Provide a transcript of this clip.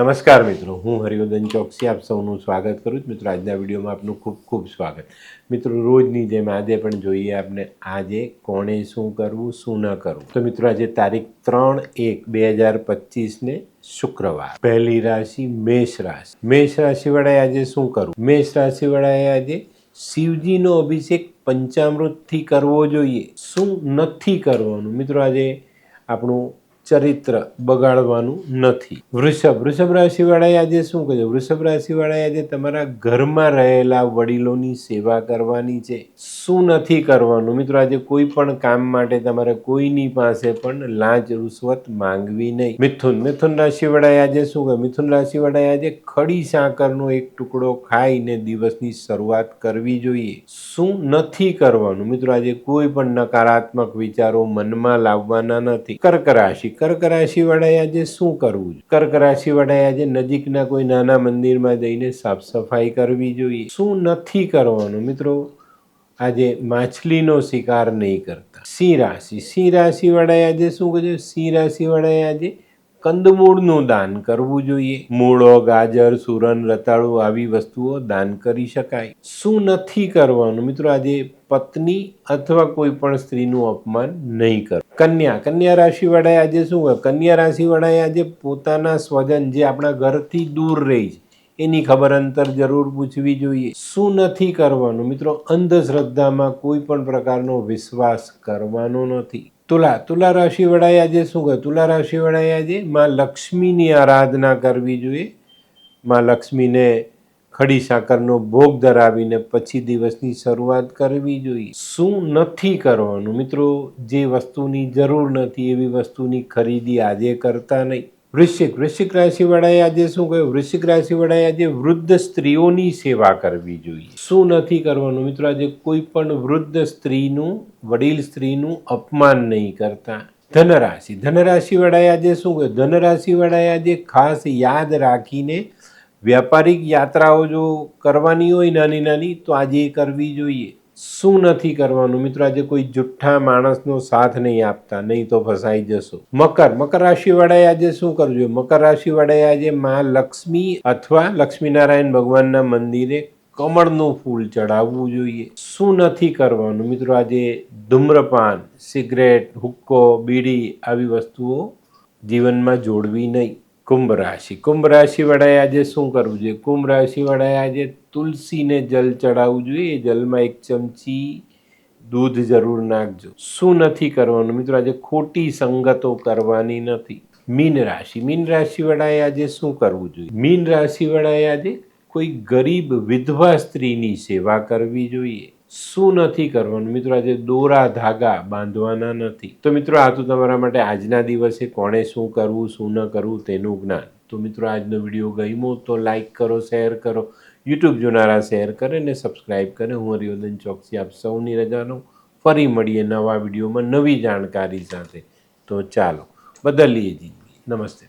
નમસ્કાર મિત્રો, હું હરિવર્ધન ચોકસી આપ સૌનું સ્વાગત કરું છું. મિત્રો, આજના વિડીયોમાં આપનું ખૂબ ખૂબ સ્વાગત. મિત્રો, રોજની જેમ આજે પણ જોઈએ આપણે આજે કોણે શું કરવું, શું ન કરવું? તો મિત્રો, આજે તારીખ ત્રણ એક બે હજાર પચીસને શુક્રવાર. પહેલી રાશિ મેષ રાશિ. મેષ રાશિવાળાએ આજે શું કરવું? મેષ રાશિવાળાએ આજે શિવજીનો અભિષેક પંચામૃતથી કરવો જોઈએ. શું નથી કરવાનું? મિત્રો, આજે આપણું ચરિત્ર બગાડવાનું નથી. વૃષભ વૃષભ રાશિવાળાએ આજે શું કહ્યું વૃષભ રાશિવાળાએ આજે તમારા ઘરમાં રહેલા વડીલોની સેવા કરવાની છે. શું નથી કરવાનું? મિત્રો, આજે કોઈ પણ કામ માટે તમારે કોઈની પાસે પણ લાંચ રૂશ્વત માંગવી નહીં. મિથુન મિથુન રાશિવાળાએ આજે શું કહ્યું મિથુન રાશિવાળાએ આજે ખડી સાકરનો એક ટુકડો ખાઈને દિવસની શરૂઆત કરવી જોઈએ. શું નથી કરવાનું? મિત્રો, આજે કોઈ પણ નકારાત્મક વિચારો મનમાં લાવવાના નથી. કર્ક રાશિ કર્ક રાશિ વાળાએ આજે શું કરવું કર્ક રાશિ વાળાએ આજે નજીકના કોઈ નાના મંદિરમાં જઈને સાફ સફાઈ કરવી જોઈએ. શું નથી કરવાનું મિત્રો? આજે માછલીનો શિકાર નહીં કરતા. સિંહ રાશિ. સિંહ રાશિ વાળાએ આજે શું કહ્યું સિંહ રાશિ વાળાએ આજે કંદમૂળનું દાન કરવું જોઈએ. મૂળો, ગાજર, સુરન, રતાળુ આવી વસ્તુઓ દાન કરી શકાય. શું નથી કરવાનું? મિત્રો, આજે પત્ની અથવા કોઈ પણ સ્ત્રીનું અપમાન નહીં કરવું કન્યા. કન્યા રાશિ વાળાએ આજે શું કહે કન્યા રાશિ વાળાએ આજે પોતાના સ્વજન જે આપણા ઘરથી દૂર રહી છે, એની ખબર અંતર જરૂર પૂછવી જોઈએ. શું નથી કરવાનું? મિત્રો, અંધશ્રદ્ધામાં કોઈ પણ પ્રકારનો વિશ્વાસ કરવાનો નથી. તુલા તુલા રાશિ વડાએ આજે શું કહે તુલા રાશિ વડાએ આજે માં લક્ષ્મીની આરાધના કરવી જોઈએ. માં લક્ષ્મીને ખડી સાકરનો ભોગ ધરાવીને પછી દિવસની શરૂઆત કરવી જોઈએ. શું નથી કરવાનું? મિત્રો, જે વસ્તુની જરૂર નથી, એવી વસ્તુની ખરીદી આજે કરતા નહીં. વૃશ્ચિક વૃશ્ચિક રાશિવાળાએ આજે શું કહ્યું? વૃશ્ચિક રાશિવાળાએ આજે વૃદ્ધ સ્ત્રીઓની સેવા કરવી જોઈએ. શું નથી કરવાનું? મિત્રો, આજે કોઈ પણ વૃદ્ધ સ્ત્રીનું, વડીલ સ્ત્રીનું અપમાન નહીં કરતા. ધનરાશિ, ધનરાશિવાળાએ આજે શું કહ્યું? ધનરાશિવાળાએ આજે ખાસ યાદ રાખીને વ્યાપારિક યાત્રાઓ જો કરવાની હોય નાની નાની તો આજે એ કરવી જોઈએ. શું નથી કરવાનું? મિત્રો, આજે કોઈ જુઠ્ઠા માણસનો સાથ નહીં આપતા, નહીં તો ફસાઈ જશો. મકર મકર રાશિવાળાએ આજે શું કરવું જોઈએ? મકર રાશિવાળાએ આજે માં લક્ષ્મી અથવા લક્ષ્મીનારાયણ ભગવાનના મંદિરે કમળનું ફૂલ ચડાવવું જોઈએ. શું નથી કરવાનું? મિત્રો, આજે ધૂમ્રપાન, સિગરેટ, હુક્કો, બીડી આવી વસ્તુઓ જીવનમાં જોડવી નહીં. કુંભ રાશિ કુંભ રાશિ વાળાએ આજે શું કરવું જોઈએ? કુંભ રાશિ વાળાએ આજે તુલસીને જલ ચડાવવું જોઈએ. એ જલમાં એક ચમચી દૂધ જરૂર નાખજો. શું નથી કરવાનું? મિત્રો, આજે ખોટી સંગતો કરવાની નથી. મીન રાશિ. મીન રાશિ વાળાએ આજે શું કરવું જોઈએ? મીન રાશિ વાળાએ આજે કોઈ ગરીબ વિધવા સ્ત્રીની સેવા કરવી જોઈએ. શું નથી કરવાનું? મિત્રો, આજે દોરા ધાગા બાંધવાના નથી. તો મિત્રો, આ તો તમારા માટે આજના દિવસે કોણે શું કરવું, શું ન કરવું તેનું જ્ઞાન. તો મિત્રો, આજનો વીડિયો ગમ્યો તો લાઇક કરો, શેર કરો, યુટ્યુબ જોનારા શેર કરે ને સબસ્ક્રાઈબ કરે. હું હરિવર્ધન ચોકસી આપ સૌની રજાનો ફરી મળીએ નવા વિડીયોમાં નવી જાણકારી સાથે. તો ચાલો, બદલીએ જિંદગી નમસ્તે.